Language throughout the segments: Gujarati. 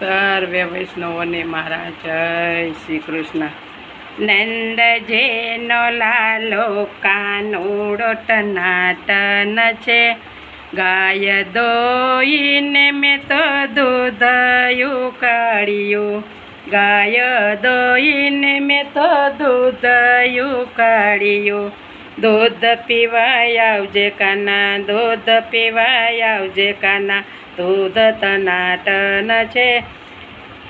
સર્વે વૈષ્ણવોને મારા જય શ્રી કૃષ્ણ. નંદ જેનો લાલો કાનુડો ટનાટન છે. ગાય દોઈને મેં તો દૂધ ઉકાળ્યું ગાય દોઈને મેં તો દૂધ ઉકાળ્યું દૂધ પીવાય આવજે કાના, દૂધ પીવાય આવજે કાના. દૂધ તનાટન છે.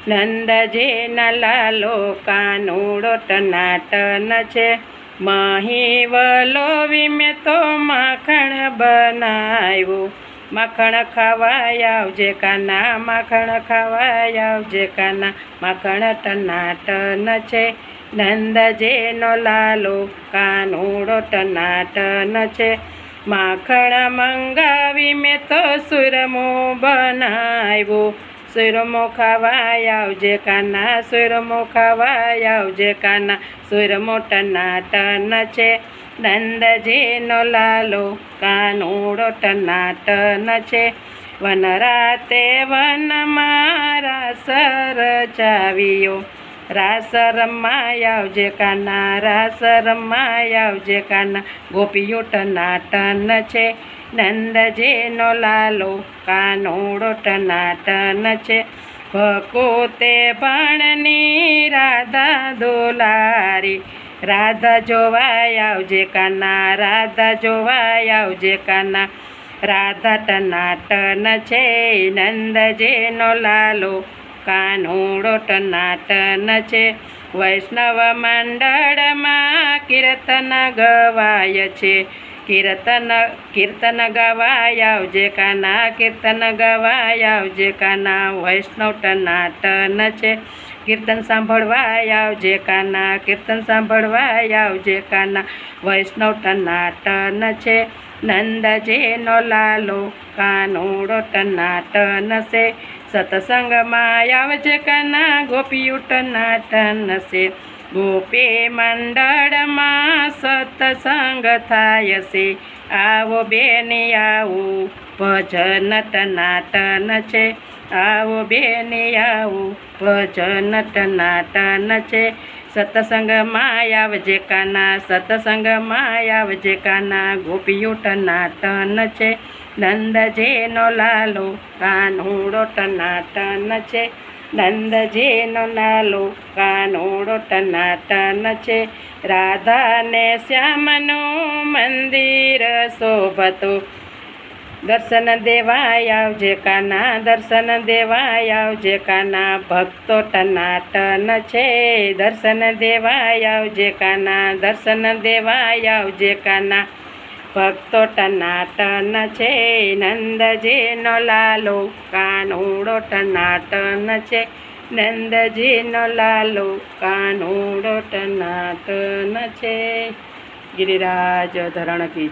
નંદજીના લાલો કાનુડો ટનાટન છે. મહીવલો વિમે તો માખણ બનાવ્યું. માખણ ખાવાય આવજે કાના, માખણ ખાવાય આવજે કાના. માખણ ટનાટન છે. નંદજીનો લાલો કાનુડો ટનાટન છે. માખણ મંગાવી મેં તો સુરમો બનાવ્યો. સુરમો ખાવાય આવજે કાના, સુરમો ખાવાય આવજે કાના. સુરમો ટનાટન છે. નંદજીનો લાલો કાનુડો ટનાટન છે. વન રાતે વન મારા સર ચાવ્યો. રાસ રમાય આવજે કાના રાસ રમાય આવજે કાના. ગોપીઓ ટનાટન છે, નંદજીનો લાલો કાનોડો ટનાટન છે. ભકોતે ભણની રાધા દોલારી, રાધા જોવાય આવજે કાના, રાધા જોવાય આવજે કાના. રાધા ટનાટન છે, નંદજીનો લાલો કાનુડો ટનાટન છે. વૈષ્ણવ મંડળમાં કીર્તન ગવાય છે. કીર્તન કીર્તન ગવાય આવજે કાના, કીર્તન ગવાય આવજે કાના. વૈષ્ણવ ટનાટન છે. કીર્તન સાંભળવાય આવજે કાના, કીર્તન સાંભળવાય આવજે કાના. વૈષ્ણવ ટનાટન છે. નંદજીનો લાલો કાનુડો ટનાટન છે. સત્સંગમાં આવજે કાના ગોપીયું ટનાટન છે. ગોપી મંડળમાં સત્સંગ થાય છે. આવો બેની આવું, ભજન ટનાટન છે. આવો બેની આવું, ભજન ટનાટન છે. સત્સંગમાં આવજે કાના સત્સંગમાં આવજે કાના ગોપીઓ ટનાટન છે. નંદજીનો લાલો કાનુડો ટનાટન છે. નંદજીનો લાલો કાનુડો ટનાટન છે. રાધાને શ્યામનું મંદિર શોભતું. દર્શન દેવાય આવજે કાના, દર્શન દેવાય આવજે કાના. ભક્તો ટનાટન છે. દર્શન દેવાય આવજે કાના, દર્શન દેવાય આવજે કાના. ભક્તો ટનાટન છે, નંદજીનો લાલો કાનુડો ટનાટન છે, નંદજીનો લાલો કાનુડો ટનાટન છે. ગિરિરાજ ધરણ કીજી.